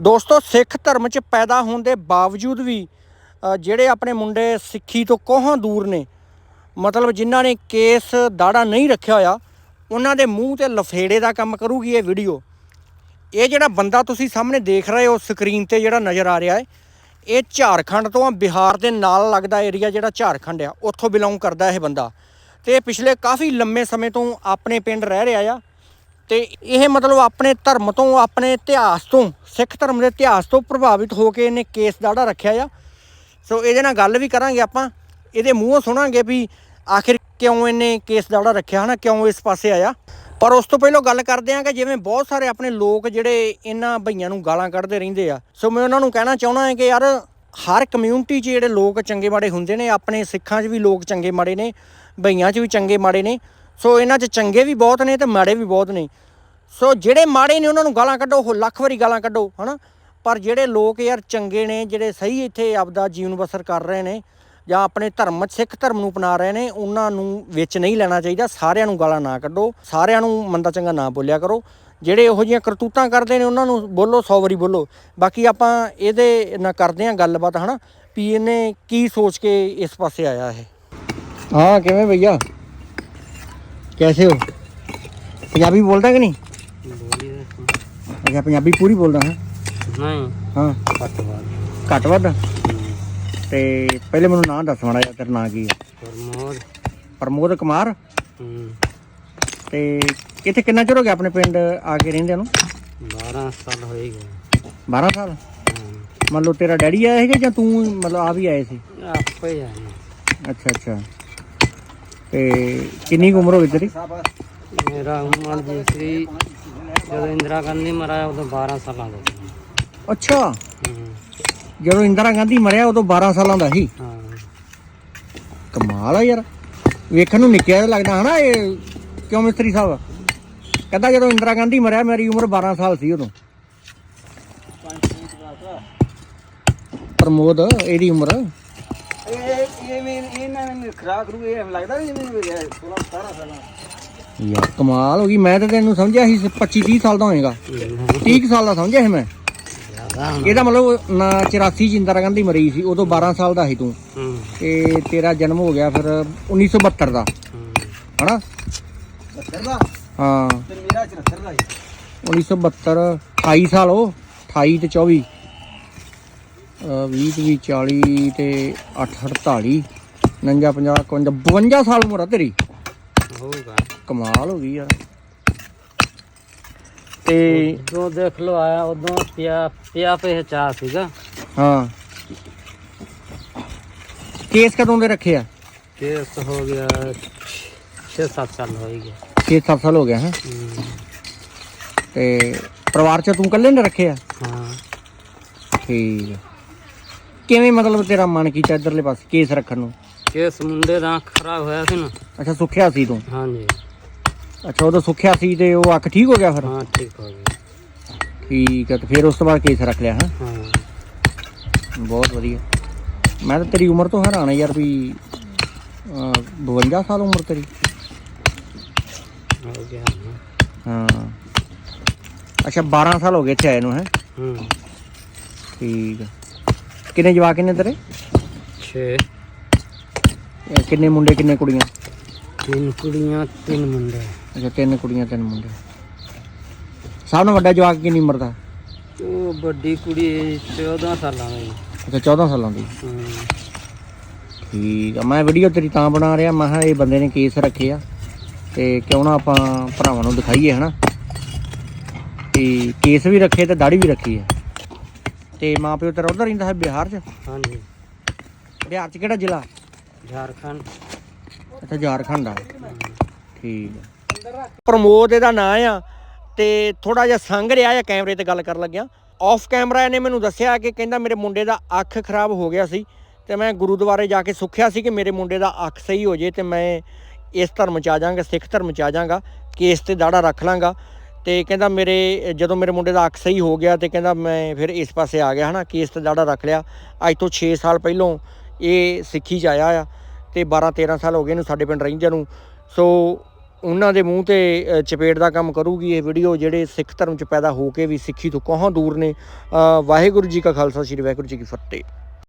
ਦੋਸਤੋ, ਸਿੱਖ ਧਰਮ 'ਚ ਪੈਦਾ ਹੋਣ ਦੇ ਬਾਵਜੂਦ ਵੀ ਜਿਹੜੇ ਆਪਣੇ ਮੁੰਡੇ ਸਿੱਖੀ ਤੋਂ ਕੋਹਾਂ ਦੂਰ ਨੇ, ਮਤਲਬ ਜਿਨ੍ਹਾਂ ਨੇ ਕੇਸ ਦਾੜਾ ਨਹੀਂ ਰੱਖਿਆ ਹੋਇਆ, ਉਹਨਾਂ ਦੇ ਮੂੰਹ ਤੇ ਲਫੇੜੇ ਦਾ ਕੰਮ ਕਰੂਗੀ ਇਹ ਵੀਡੀਓ। ਇਹ ਜਿਹੜਾ ਬੰਦਾ ਤੁਸੀਂ ਸਾਹਮਣੇ ਦੇਖ ਰਹੇ ਹੋ ਸਕਰੀਨ ਤੇ ਜਿਹੜਾ ਨਜ਼ਰ ਆ ਰਿਹਾ ਹੈ, ਇਹ ਝਾਰਖੰਡ ਤੋਂ ਆ, ਬਿਹਾਰ ਦੇ ਨਾਲ ਲੱਗਦਾ ਏਰੀਆ ਜਿਹੜਾ ਝਾਰਖੰਡ ਆ, ਉੱਥੋਂ ਬਿਲੋਂਗ ਕਰਦਾ ਇਹ ਬੰਦਾ। ਤੇ ਪਿਛਲੇ ਕਾਫੀ ਲੰਮੇ ਸਮੇਂ ਤੋਂ ਆਪਣੇ ਪਿੰਡ ਰਹਿ ਰਿਹਾ ਆ ਤੇ ਇਹ ਮਤਲਬ ਆਪਣੇ ਧਰਮ ਤੋਂ, ਆਪਣੇ ਇਤਿਹਾਸ ਤੋਂ, ਸਿੱਖ ਧਰਮ ਦੇ ਇਤਿਹਾਸ ਤੋਂ ਪ੍ਰਭਾਵਿਤ ਹੋ ਕੇ ਇਹਨੇ ਕੇਸ ਦਾੜਾ ਰੱਖਿਆ ਆ। ਸੋ ਇਹਦੇ ਨਾਲ ਗੱਲ ਵੀ ਕਰਾਂਗੇ ਆਪਾਂ। ਇਹਦੇ ਮੂੰਹੋਂ ਸੁਣਾਂਗੇ ਵੀ ਆਖਿਰ ਕਿਉਂ ਇਹਨੇ ਕੇਸ ਦਾੜਾ ਰੱਖਿਆ ਹਨਾ, ਕਿਉਂ ਇਸ ਪਾਸੇ ਆਇਆ। ਪਰ ਉਸ ਤੋਂ ਪਹਿਲਾਂ ਗੱਲ ਕਰਦੇ ਹਾਂ ਕਿ ਜਿਵੇਂ ਬਹੁਤ ਸਾਰੇ ਆਪਣੇ ਲੋਕ ਜਿਹੜੇ ਇਹਨਾਂ ਭਈਆਂ ਨੂੰ ਗਾਲਾਂ ਕੱਢਦੇ ਰਹਿੰਦੇ ਆ। ਸੋ ਮੈਂ ਉਹਨਾਂ ਨੂੰ ਕਹਿਣਾ ਚਾਹੁੰਦਾ ਹਾਂ ਕਿ ਯਾਰ, ਹਰ ਕਮਿਊਨਿਟੀ 'ਚ ਜਿਹੜੇ ਲੋਕ ਚੰਗੇ ਮਾੜੇ ਹੁੰਦੇ ਨੇ, ਆਪਣੇ ਸਿੱਖਾਂ 'ਚ ਵੀ ਲੋਕ ਚੰਗੇ ਮਾੜੇ ਨੇ ਭਈਆਂ 'ਚ ਵੀ ਚੰਗੇ ਮਾੜੇ ਨੇ। ਸੋ ਇਹਨਾਂ 'ਚ ਚੰਗੇ ਵੀ ਬਹੁਤ ਨੇ ਤੇ ਮਾੜੇ ਵੀ ਬਹੁਤ ਨੇ। ਸੋ ਜਿਹੜੇ ਮਾੜੇ ਨੇ ਉਹਨਾਂ ਨੂੰ ਗਾਲਾਂ ਕੱਢੋ, ਉਹ ਲੱਖ ਵਾਰੀ ਗਾਲਾਂ ਕੱਢੋ, ਹਨਾ? ਪਰ ਜਿਹੜੇ ਲੋਕ ਯਾਰ ਚੰਗੇ ਨੇ, ਜਿਹੜੇ ਸਹੀ ਇੱਥੇ ਆਪਦਾ ਜੀਵਨ ਬਸਰ ਕਰ ਰਹੇ ਨੇ ਜਾਂ ਆਪਣੇ ਧਰਮ, ਸਿੱਖ ਧਰਮ ਨੂੰ ਅਪਣਾ ਰਹੇ ਨੇ, ਉਹਨਾਂ ਨੂੰ ਵਿੱਚ ਨਹੀਂ ਲੈਣਾ ਚਾਹੀਦਾ। ਸਾਰਿਆਂ ਨੂੰ ਗਾਲਾਂ ਨਾ ਕੱਢੋ, ਸਾਰਿਆਂ ਨੂੰ ਮੰਦਾ ਚੰਗਾ ਨਾ ਬੋਲਿਆ ਕਰੋ। ਜਿਹੜੇ ਇਹੋ ਜਿਹੀਆਂ ਕਰਤੂਤਾਂ ਕਰਦੇ ਨੇ, ਉਹਨਾਂ ਨੂੰ ਬੋਲੋ 100 ਵਾਰੀ ਬੋਲੋ। ਬਾਕੀ ਆਪਾਂ ਇਹਦੇ ਨਾਲ ਕਰਦੇ ਹਾਂ ਗੱਲਬਾਤ, ਹਨਾ? ਵੀ ਇਹਨੇ ਕੀ ਸੋਚ ਕੇ ਇਸ ਪਾਸੇ ਆਇਆ ਇਹ? ਹਾਂ, ਕਿਵੇਂ ਭਈਆ? ਕੈਸੇ ਹੋ? ਪੰਜਾਬੀ ਬੋਲਦਾ ਕਿ ਨਹੀਂ? ਬੋਲੀਏ ਅੱਛਾ ਪੰਜਾਬੀ ਪੂਰੀ ਬੋਲਦਾ ਹੈ? ਨਹੀਂ। ਹਾਂ। ਘੱਟ ਵੱਧ? ਤੇ ਪਹਿਲੇ ਮੈਨੂੰ ਨਾਂ ਦੱਸ ਮਾੜਾ ਜਿਹਾ ਤੇਰਾ ਨਾਂ ਕੀ ਹੈ ਪ੍ਰਮੋਦ। ਪ੍ਰਮੋਦ ਕੁਮਾਰ? ਹੂੰ, ਤੇ ਇੱਥੇ ਕਿੰਨਾ ਚਿਰ ਹੋ ਗਿਆ ਆਪਣੇ ਪਿੰਡ ਆ ਕੇ ਰਹਿੰਦਿਆਂ ਨੂੰ? 12 ਸਾਲ ਹੋਏ ਗਏ। 12 ਸਾਲ? ਹਾਂ, ਮੰਨ ਲਓ ਤੇਰਾ ਡੈਡੀ ਆਇਆ ਹੈਗਾ ਜਾਂ ਤੂੰ ਮਤਲਬ ਆ ਵੀ ਆਏ ਸੀ? ਆਪੇ ਹੀ ਆਏ। ਅੱਛਾ ਅੱਛਾ। ਤੇ ਕਿੰਨੀ ਕੁ ਉਮਰ ਹੋ ਗਈ ਤੇਰੀ? ਮੇਰਾ ਉਮਰ ਜੀ ਸੀ ਜਦੋਂ ਇੰਦਰਾ ਗਾਂਧੀ ਮਰਾਇਆ ਉਦੋਂ 12 ਸਾਲਾਂ ਦਾ ਸੀ। ਅੱਛਾ। ਜਦੋਂ ਇੰਦਰਾ ਗਾਂਧੀ ਮਰਿਆ ਉਦੋਂ 12 ਸਾਲਾਂ ਦਾ ਸੀ? ਹਾਂ। ਕਮਾਲ ਆ ਯਾਰ। ਵੇਖਣ ਨੂੰ ਨਿੱਕਿਆ ਜਿਹਾ ਲੱਗਦਾ ਹਨਾ ਇਹ। ਕਿਉਂ ਮਿਸਤਰੀ ਸਾਹਿਬ? ਕਹਿੰਦਾ ਜਦੋਂ ਇੰਦਰਾ ਗਾਂਧੀ ਮਰਿਆ ਮੇਰੀ ਉਮਰ 12 ਸਾਲ ਸੀ ਉਦੋਂ। ਪ੍ਰਮੋਦ ਇਹਦੀ ਉਮਰ? ਇਹ ਇਹ ਮੈਂ ਇਹਨਾਂ ਨੇ ਖਰਾਕ ਰੂ ਇਹ ਲੱਗਦਾ ਨਹੀਂ ਜਿਵੇਂ 16 17 ਸਾਲਾਂ ਯਾਰ ਕਮਾਲ ਹੋ ਗਈ ਮੈਂ ਤਾਂ ਤੈਨੂੰ ਸਮਝਿਆ ਸੀ 25 30 ਸਾਲ ਦਾ ਹੋਏਗਾ। 30 ਕੁ ਸਾਲ ਦਾ ਸਮਝਿਆ ਸੀ ਮੈਂ? ਇਹਦਾ ਮਤਲਬ ਨਾ 84 ਚ ਇੰਦਰਾ ਗਾਂਧੀ ਮਰੀ ਸੀ ਉਦੋਂ 12 ਸਾਲ ਦਾ ਸੀ ਤੂੰ। ਤੇ ਤੇਰਾ ਜਨਮ ਹੋ ਗਿਆ ਫਿਰ 1972 ਦਾ। ਹਨਾ? 70 ਦਾ? ਹਾਂ। ਤੇ ਮੇਰਾ 74 ਦਾ 1972 28 ਸਾਲ ਉਹ 28 ਤੇ 24 ਅਹ 20 ਤੇ 40 ਤੇ 8 48 49 50 51 52 ਸਾਲ ਉਮਰ ਆ ਤੇਰੀ। ਹੋਊਗਾ। ਕਮਾਲ ਹੋ ਗਈ ਯਾਰ ਤੇ ਜਦੋਂ ਦੇਖ ਲੋ ਆਇਆ ਉਦੋਂ ਪਿਆ ਪਿਆ ਪੇ ਚਾਹ ਸੀਗਾ। ਹਾਂ। ਕੇਸ ਕਦੋਂ ਦੇ ਰੱਖੇ ਆ? ਕੇਸ ਹੋ ਗਿਆ 6-7 ਸਾਲ ਹੋ ਗਿਆ 6-7 ਸਾਲ ਹੋ ਗਿਆ ਹੈ? ਹੂੰ, ਤੇ ਪਰਿਵਾਰ ਚ ਤੂੰ ਇਕੱਲੇ ਨੇ ਰੱਖੇ ਆ? ਹਾਂ। ਠੀਕ ਹੈ ਕਿਵੇਂ ਮਤਲਬ ਤੇਰਾ ਮਨ ਕੀਤਾ ਇਧਰਲੇ ਪਾਸੇ ਕੇਸ ਰੱਖਣ ਨੂੰ? ਕੇਸ ਮੁੰਡੇ ਦਾ ਅੱਖ ਖਰਾਬ ਹੋਇਆ ਸੀ ਨਾ। ਅੱਛਾ ਸੁੱਖਿਆ ਸੀ ਤੂੰ? ਹਾਂਜੀ। ਅੱਛਾ ਉਦੋਂ ਸੁੱਖਿਆ ਸੀ ਤੇ ਉਹ ਅੱਖ ਠੀਕ ਹੋ ਗਿਆ ਫਿਰ? ਹਾਂ ਠੀਕ ਹੋ ਗਿਆ। ਠੀਕ ਹੈ ਤੇ ਫਿਰ ਉਸ ਤੋਂ ਬਾਅਦ ਕੇਸ ਰੱਖ ਲਿਆ ਹਾਂ? ਹਾਂ। ਬਹੁਤ ਵਧੀਆ। ਮੈਂ ਤਾਂ ਤੇਰੀ ਉਮਰ ਤੋਂ ਹੈਰਾਨ ਆ ਯਾਰ ਵੀ ਅਹ, 52 ਸਾਲ ਉਮਰ ਤੇਰੀ। ਹੋ ਗਿਆ ਹਾਂ। ਅੱਛਾ 12 ਸਾਲ ਹੋ ਗਏ ਇੱਥੇ ਆਏ ਨੂੰ ਹੈ? ਹੂੰ। ਠੀਕ ਹੈ ਕਿੰਨੇ ਜਵਾਕ ਕਿੰਨੇ ਤੇਰੇ? 6 ਇਹ ਕਿੰਨੇ ਮੁੰਡੇ ਕਿੰਨੇ ਕੁੜੀਆਂ? ਤਿੰਨ ਕੁੜੀਆਂ ਤਿੰਨ ਮੁੰਡੇ। ਅੱਛਾ ਤਿੰਨ ਕੁੜੀਆਂ ਤਿੰਨ ਮੁੰਡੇ। ਸਭ ਤੋਂ ਵੱਡਾ ਜਵਾਕ ਕਿੰਨੀ ਉਮਰ ਦਾ? ਉਹ ਵੱਡੀ ਕੁੜੀ 14 ਸਾਲਾਂ ਦੀ। ਅੱਛਾ 14 ਸਾਲਾਂ ਦੀ। ਠੀਕ ਆ ਮੈਂ ਵੀਡੀਓ ਤੇਰੀ ਤਾਂ ਬਣਾ ਰਿਹਾ ਮੈਂ ਕਿਹਾ ਇਹ ਬੰਦੇ ਨੇ ਕੇਸ ਰੱਖੇ ਆ ਤੇ ਕਿਉਂ ਨਾ ਆਪਾਂ ਭਰਾਵਾਂ ਨੂੰ ਦਿਖਾਈਏ ਹਨਾ? ਤੇ ਕੇਸ ਵੀ ਰੱਖੇ ਤੇ ਦਾੜੀ ਵੀ ਰੱਖੀ ਹੈ ਤੇ ਮਾਂ ਪਿਓ ਤੇਰਾ ਉਧਰ ਰਹਿੰਦਾ ਹੈ ਬਿਹਾਰ 'ਚ? ਹਾਂਜੀ। ਬਿਹਾਰ 'ਚ ਕਿਹੜਾ ਜ਼ਿਲ੍ਹਾ? ਝਾਰਖੰਡ। ਅੱਛਾ ਝਾਰਖੰਡ ਆ। ਠੀਕ ਹੈ ਪ੍ਰਮੋਦ ਇਹਦਾ ਨਾਂ ਆ ਤੇ ਥੋੜਾ ਜਿਹਾ ਸੰਗ ਰਿਹਾ ਆ ਕੈਮਰੇ ਤੇ ਗੱਲ ਕਰਨ ਲੱਗਿਆ। ਆਫ ਕੈਮਰਾ ਇਹਨੇ ਮੈਨੂੰ ਦੱਸਿਆ ਕਿ ਕਹਿੰਦਾ ਮੇਰੇ ਮੁੰਡੇ ਦਾ ਅੱਖ ਖਰਾਬ ਹੋ ਗਿਆ ਸੀ ਤੇ ਮੈਂ ਗੁਰਦੁਆਰੇ ਜਾ ਕੇ ਸੁੱਖਿਆ ਸੀ ਕਿ ਮੇਰੇ ਮੁੰਡੇ ਦਾ ਅੱਖ ਸਹੀ ਹੋ ਜੇ ਤੇ ਮੈਂ ਇਸ ਧਰਮ ਚ ਆ ਜਾਵਾਂਗਾ ਸਿੱਖ ਧਰਮ ਚ ਆ ਜਾਵਾਂਗਾ ਕੇਸ ਤੇ ਦਾੜਾ ਰੱਖ ਲਾਂਗਾ। ਤੇ ਕਹਿੰਦਾ ਮੇਰੇ ਜਦੋਂ ਮੇਰੇ ਮੁੰਡੇ ਦਾ ਅੱਖ ਸਹੀ ਹੋ ਗਿਆ ਤੇ ਕਹਿੰਦਾ ਮੈਂ ਫਿਰ ਇਸ ਪਾਸੇ ਆ ਗਿਆ ਹਨਾ ਕੇਸ ਤੇ ਦਾੜਾ ਰੱਖ ਲਿਆ। ਅੱਜ ਤੋਂ 6 ਸਾਲ ਪਹਿਲੋਂ ਇਹ ਸਿੱਖੀ ਚ ਆਇਆ ਆ ਤੇ 12 13 ਸਾਲ ਹੋ ਗਏ ਇਹਨੂੰ ਸਾਡੇ ਪਿੰਡ ਰਹਿੰਦਿਆਂ ਨੂੰ। ਸੋ ਉਹਨਾਂ ਦੇ ਮੂੰਹ ਤੇ ਅ, ਚਪੇੜ ਦਾ ਕੰਮ ਕਰੂਗੀ ਇਹ ਵੀਡੀਓ ਜਿਹੜੇ ਸਿੱਖ ਧਰਮ ਚ ਪੈਦਾ ਹੋ ਕੇ ਵੀ ਸਿੱਖੀ ਤੋਂ ਕੋਹਾਂ ਦੂਰ ਨੇ। ਵਾਹਿਗੁਰੂ ਜੀ ਕਾ ਖਾਲਸਾ ਸ੍ਰੀ ਵਾਹਿਗੁਰੂ ਜੀ ਕੀ ਫਤਿਹ।